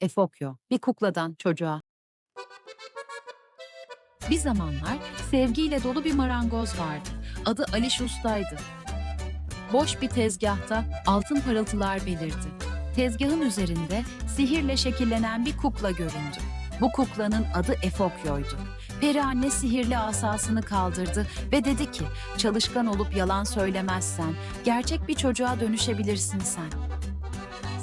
Efokyo, bir kukladan çocuğa. Bir zamanlar sevgiyle dolu bir marangoz vardı. Adı Aliş Usta'ydı. Boş bir tezgahta altın parıltılar belirdi. Tezgahın üzerinde sihirle şekillenen bir kukla göründü. Bu kuklanın adı Efokyo'ydu. Peri anne sihirli asasını kaldırdı ve dedi ki, çalışkan olup yalan söylemezsen gerçek bir çocuğa dönüşebilirsin sen.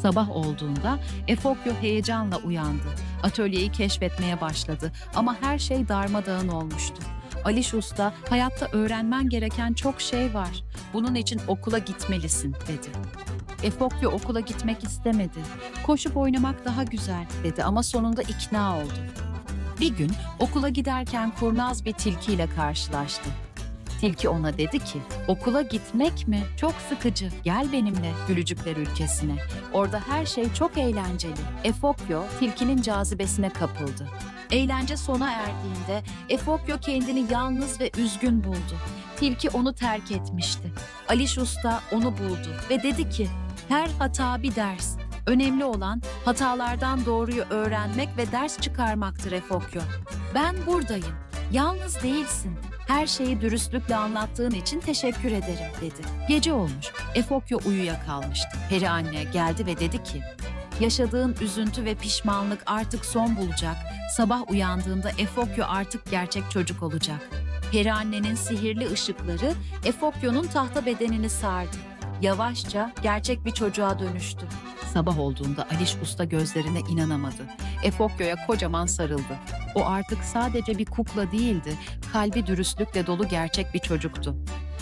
Sabah olduğunda Efokyo heyecanla uyandı. Atölyeyi keşfetmeye başladı ama her şey darmadağın olmuştu. Aliş Usta, hayatta öğrenmen gereken çok şey var. Bunun için okula gitmelisin dedi. Efokyo okula gitmek istemedi. Koşup oynamak daha güzel dedi ama sonunda ikna oldu. Bir gün okula giderken kurnaz bir tilkiyle karşılaştı. Tilki ona dedi ki, okula gitmek mi? Çok sıkıcı. Gel benimle gülücükler ülkesine. Orada her şey çok eğlenceli. Efokyo tilkinin cazibesine kapıldı. Eğlence sona erdiğinde Efokyo kendini yalnız ve üzgün buldu. Tilki onu terk etmişti. Aliş Usta onu buldu ve dedi ki, her hata bir ders. Önemli olan hatalardan doğruyu öğrenmek ve ders çıkarmaktır Efokyo. Ben buradayım. Yalnız değilsin. Her şeyi dürüstlükle anlattığın için teşekkür ederim dedi. Gece olmuş. Efokyo uyuyakalmıştı. Peri anne geldi ve dedi ki, Yaşadığın üzüntü ve pişmanlık artık son bulacak. Sabah uyandığında Efokyo artık gerçek çocuk olacak. Peri annenin sihirli ışıkları Efokyo'nun tahta bedenini sardı. Yavaşça gerçek bir çocuğa dönüştü. Sabah olduğunda Aliş Usta gözlerine inanamadı. Efokyo'ya kocaman sarıldı. O artık sadece bir kukla değildi, kalbi dürüstlükle dolu gerçek bir çocuktu.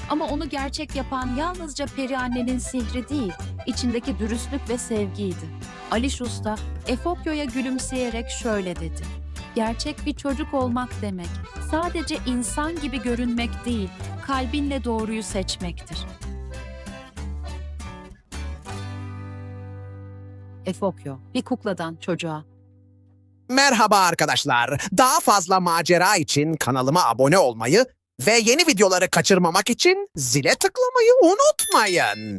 Ama onu gerçek yapan yalnızca peri annenin sihri değil, içindeki dürüstlük ve sevgiydi. Aliş Usta, Efokyo'ya gülümseyerek şöyle dedi. Gerçek bir çocuk olmak demek, sadece insan gibi görünmek değil, kalbinle doğruyu seçmektir. Efokyo, bir kukladan çocuğa. Merhaba arkadaşlar. Daha fazla macera için kanalıma abone olmayı ve yeni videoları kaçırmamak için zile tıklamayı unutmayın.